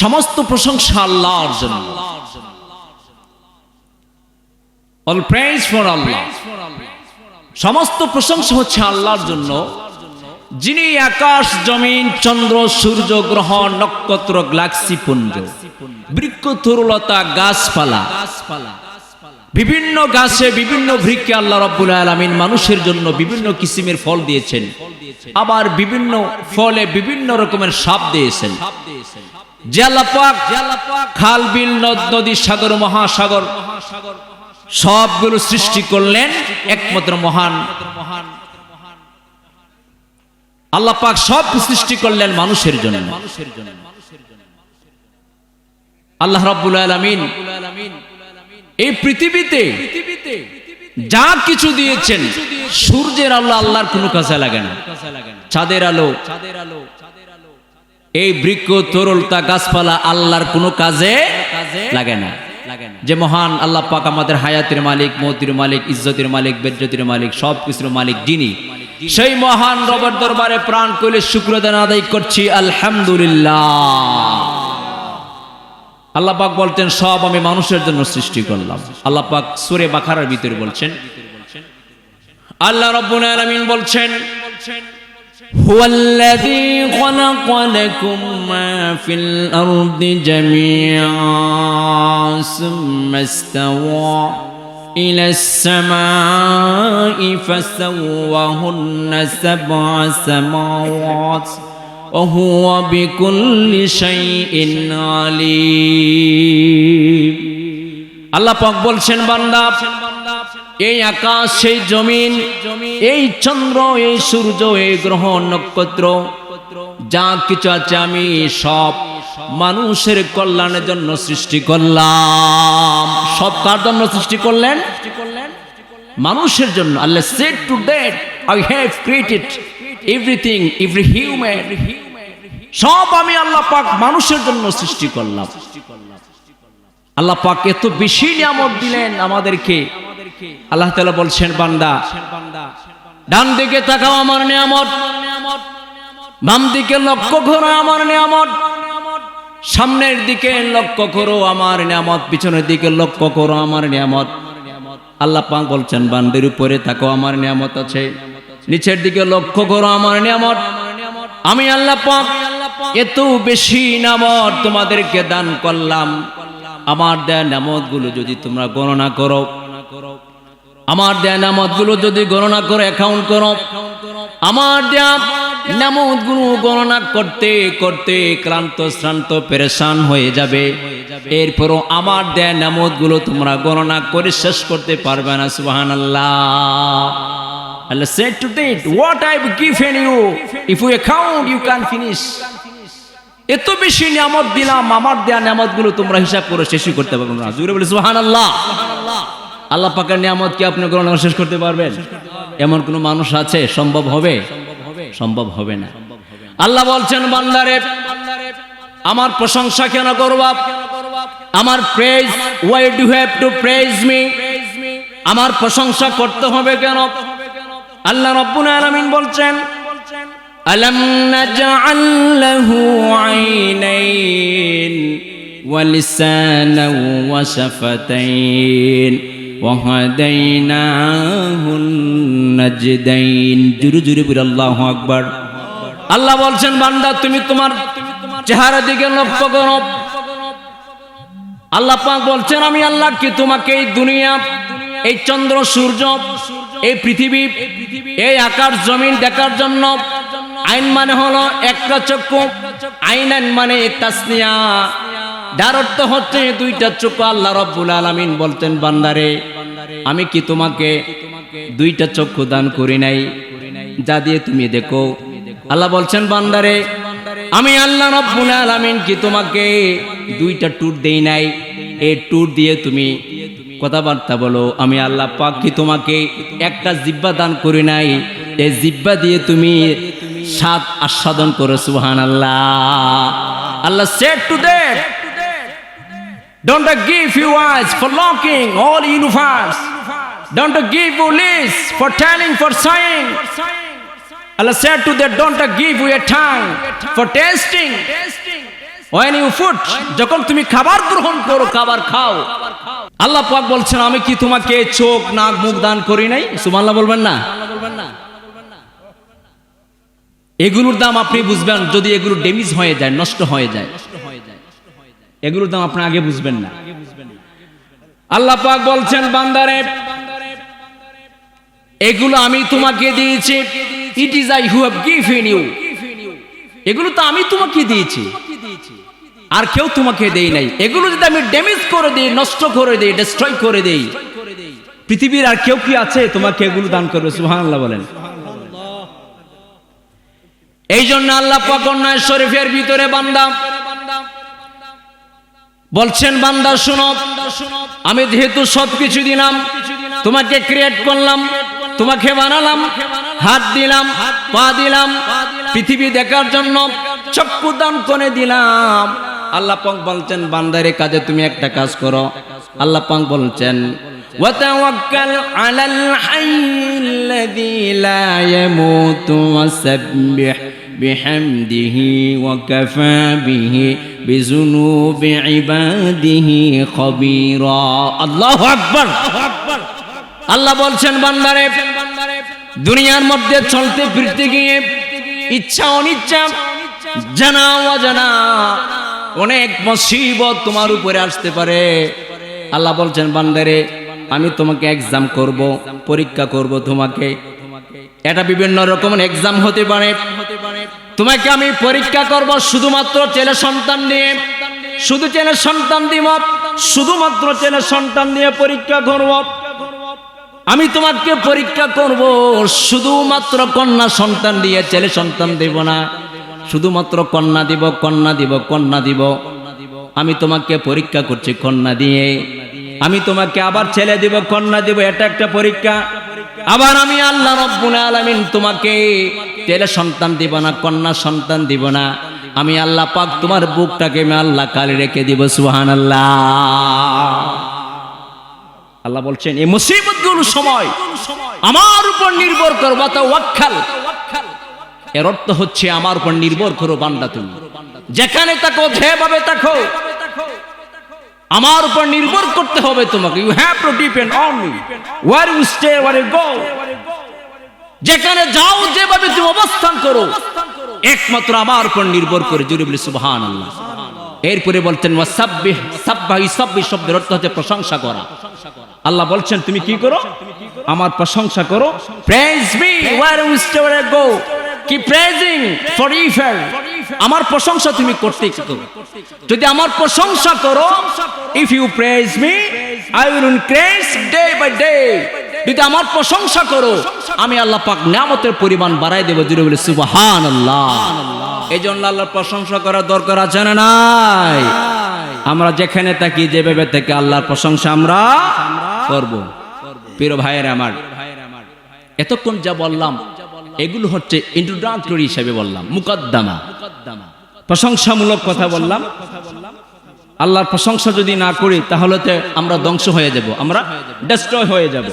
সমস্ত প্রশংসা আল্লাহর জন্য। অল প্রেজ ফর আল্লাহ সমস্ত প্রশংসা হচ্ছে আল্লাহর জন্য। যিনি আকাশ, জমিন, চন্দ্র, সূর্য, গ্রহ, নক্ষত্র গ্লাক্সি পুঞ্জ, বৃক্ষ, তরুলতা, গাছপালা, বিভিন্ন গাছে বিভিন্ন বৃক্ষে আল্লাহ রব্বুল আলমিন মানুষের জন্য বিভিন্ন কিসিমের ফল দিয়েছেন। আবার বিভিন্ন ফলে বিভিন্ন রকমের সাপ দিয়েছেন। খাল, বিল, নদ, নদী, সাগর, মহাসাগর। সবগুলো সৃষ্টি করলেন একমাত্র মহান। আল্লাহ পাক সব সৃষ্টি করলেন মানুষের জন্য। আল্লাহ রাব্বুল আলামিন এই পৃথিবীতে যা কিছু দিয়েছেন, সূর্যের আলো আল্লাহর কোনো কাজে লাগে না। চাঁদের আলো এই বৃক্ষ তরলতা গাছপালা আল্লাহর কোনো কাজে লাগে না। যে মহান আল্লাহ পাক আমাদের হায়াতের মালিক, মতির মালিক, ইজ্জতের মালিক বেজ্জতির মালিক সব কিছুর মালিক যিনি, সেই মহান রবের দরবারে প্রাণ কইলে শুক্রদান আদায় করছি, আলহামদুলিল্লাহ। আল্লাহ পাক বলতেন, সব আমি মানুষের জন্য সৃষ্টি করলাম। আল্লাহ পাক সুরে বাখারার ভিতরে বলছেন, আল্লাহ রব্বুল আলামিন বলছেন هو الذي خلق لكم ما في الأرض جميعا ثم استوى إلى السماء فسوهن سبع سماوات وهو بكل شيء عليم আল্লাহ পাক বলছেন বান্দা এই আকাশ সেই জমিন, এই চন্দ্র, এই সূর্য, এই গ্রহ, নক্ষত্র, যা কিছু আছে আমি সব মানুষের কল্যাণের জন্য সৃষ্টি করলাম। সব কার জন্য সৃষ্টি করলেন? মানুষের জন্য। Allah said to date I have created everything every human সব আমি আল্লাহ পাক মানুষের জন্য সৃষ্টি করলাম। আল্লাহ পাক এত বেশি নিয়ামত দিলেন আমাদেরকে। আল্লাহ তাআলা বলছেন, বান্দা, ডান দিকে তাকাও আমার নিয়ামত, বাম দিকে লক্ষ্য করো আমার নিয়ামত, সামনের দিকে লক্ষ্য করো আমার নিয়ামত, পিছনের দিকে লক্ষ্য করো আমার নিয়ামত। আল্লাহ পাক বলছেন, বান্দের উপরে তাকো আমার নিয়ামত আছে। নিচের দিকে লক্ষ্য করো আমার নিয়ামত। আমি আল্লাহ পাক এত বেশি নামত তোমাদেরকে দান করলাম। আমার দেয়া নামতগুলো যদি তোমরা গণনা করো আমার দেয়া নামতগুলো যদি গণনা করে অ্যাকাউন্ট করো। আমার দেয়া নামতগুলো গণনা করতে করতে ক্লান্ত শ্রান্ত পেরেশান হয়ে যাবে। এরপরও আমার দেয়া নামতগুলো তোমরা গণনা করে শেষ করতে পারবে না সুবাহান আল্লাহ Allah said to date, what I've given you, if you account, you can finish. এত বেশি নিয়ামত দিলাম আমার দেয়া নিয়ামতগুলো তোমরা হিসাব করে শেষই করতে পারবে না। জুড়ে বলে সুহান আল্লাহ আল্লাহ পাকের নিয়ামত কি আপনি গ্রহণ শেষ করতে পারবেন? এমন কোনো মানুষ আছে? সম্ভব হবে? সম্ভব হবে না। আল্লাহ বলছেন, বান্দারে, আমার প্রশংসা কেন করব? আমার praise why do have to praise me আমার প্রশংসা করতে হবে কেন? আল্লাহ রব্বুল আলামিন বলছেন, আলাম নাজআল লাহু আইনাইন ওয়া লিসানান ওয়া শাফাতাইন আল্লাহ বলছেন, বান্দা, তুমি তোমার চেহারা দিকে লক্ষ্য করো। আল্লাহ বলছেন, আমি আল্লাহ কি তোমাকে এই দুনিয়া, এই চন্দ্র, সূর্য, এই পৃথিবী, এই আকার জমিন দেখার জন্য আইন মানে হলো একটা চক্ষু আইন আইন মানে তাসনিয়া। যার অর্থ হচ্ছে দুইটা চক্ষু আল্লাহ রব্বুল আলামিন বলতেন, বান্দারে, আমি কি তোমাকে দুইটা চক্ষু দান করি নাই? যা দিয়ে তুমি দেখো। আল্লাহ বলছেন, বান্দারে, আমি আল্লাহ রব্বুল আলামিন কি তোমাকে দুইটা টুর দেই নাই? এই টুর দিয়ে তুমি কথাবার্তা বলো। আমি আল্লাহ পাক কি তোমাকে একটা জিব্বা দান করি নাই? এই জিব্বা দিয়ে তুমি স্বাদ আস্বাদন করো সুহান আল্লাহ Allah said to that Don't give you eyes for looking all universe. Don't give you lips for telling, for saying. Allah said to that, don't give you a tongue for tasting. When you food যখন তুমি খাবার গ্রহণ করো খাবার খাও আল্লাহ পাক বলছেন আমি কি তোমাকে চোখ নাক মুখ দান করি নাই সুবহানাল্লাহ বলবেন না এগুলোর দাম আপনি বুঝবেন যদি এগুলো ড্যামেজ হয়ে যায় নষ্ট হয়ে যায় এগুলোর দাম আপনি আগে বুঝবেন না। আল্লাহ পাক বলছেন, বান্দারে, এগুলো আমি তোমাকে দিয়েছি। It is I who have given you এগুলো তো আমি তোমাকে দিয়েছি। আর কেউ তোমাকে দেই নাই। এগুলো যদি আমি ড্যামেজ করে দিই, নষ্ট করে দিই ডিস্ট্রয় করে দেই, পৃথিবীর আর কেউ কি আছে তোমাকে এগুলো দান করবে? সুবহানাল্লাহ বলেন। এই জন্য আল্লাহ পাক অন্যায় শরীফের ভিতরে বান্দা বলছেন, বান্দা, শুনো। আমি যেহেতু সব কিছু দিলাম, তোমাকে ক্রিয়েট করলাম, তোমাকে বানালাম, হাত দিলাম, পা দিলাম, পৃথিবী দেখার জন্য চক্ষু দান করে দিলাম। আল্লাহ পাক বলছেন, বান্দারে কাজে তুমি একটা কাজ করো। আল্লাহ পাক বলছেন وتوكل على الحي الذي لا يموت وسبح بحمده وكفى به بذنوب عباده خبيرا الله أكبر আল্লাহ বলছেন বান্দারে দুনিয়ার মধ্যে চলতে ফিরতে গিয়ে ইচ্ছা অনিচ্ছা জানা অজানা অনেক মুসিবত তোমার উপরে আসতে পারে আল্লাহ বলছেন বান্দারে আমি তোমাকে এক্সাম করব, পরীক্ষা করব তোমাকে। এটা বিভিন্ন রকমের এক্সাম হতে পারে। তোমাকে আমি পরীক্ষা করব শুধুমাত্র ছেলে সন্তান দিয়ে শুধু ছেলে সন্তান দিব শুধুমাত্র ছেলে সন্তান দিয়ে পরীক্ষা করব। আমি তোমাকে পরীক্ষা করব, শুধুমাত্র কন্যা সন্তান দিয়ে, ছেলে সন্তান দেব না। শুধুমাত্র কন্যা দিব কন্যা দিব কন্যা দিব। আমি তোমাকে পরীক্ষা করছি কন্যা দিয়ে। আমি তোমাকে আবার ছেলে দিব, কন্যা দিব, এটা একটা পরীক্ষা। আবার আমি আল্লাহ রব্বুল আলামিন তোমাকে ছেলে সন্তান দিব না, কন্যা সন্তান দিব না। আমি আল্লাহ পাক তোমার বুকটাকে আমি আল্লাহ কালি রেখে দিব, সুবহানাল্লাহ। আল্লাহ আল্লাহ বলছেন, এই মুসিবতগুলো সময় আমার উপর নির্ভর করো ওয়াক্কাল এর অর্থ হচ্ছে, আমার উপর নির্ভর করো বান্দা তুমি। যেখানে তাকো যেভাবে থাকো আমার উপর নির্ভর করতে হবে তোমাকে। You have to depend on me where you stay where you go যেখানে যাও, যেভাবে তুমি অবস্থান করো। একমাত্র আমার উপর নির্ভর করে জুড়ে বলি, সুবহানাল্লাহ। এরপরে বলতেন, ওয়াসাব্বিহ, সাব্বাহি, সাব্বিহ শব্দের অর্থ হচ্ছে প্রশংসা করা। আল্লাহ বলছেন, তুমি কি করো? আমার প্রশংসা করো। Praise me where you stay where go কি প্রেজিং ফর ইফেল আমার প্রশংসা তুমি করতে করো। যদি আমার প্রশংসা করো if you praise me I will increase day by day যদি আমার প্রশংসা করো, আমি আল্লাহ পাক নিয়ামতের পরিমাণ বাড়াই দেব জুড়ে বলে সুবহানাল্লাহ। এই জন্য আল্লাহর প্রশংসা করার দরকার আছে না নাই? আমরা যেখানে থাকি, যেভাবে থেকে আল্লাহর প্রশংসা আমরা করব। প্রিয় ভাইয়ের আমার, এতক্ষণ যা বললাম, এগুলো হচ্ছে ইন্ট্রোডাক্টরি হিসেবে বললাম, মুকদ্দমা। প্রশংসামূলক কথা বললাম। আল্লাহর প্রশংসা যদি না করি, তাহলে তো আমরা ধ্বংস হয়ে যাব, আমরা ডেস্ট্রয় হয়ে যাব।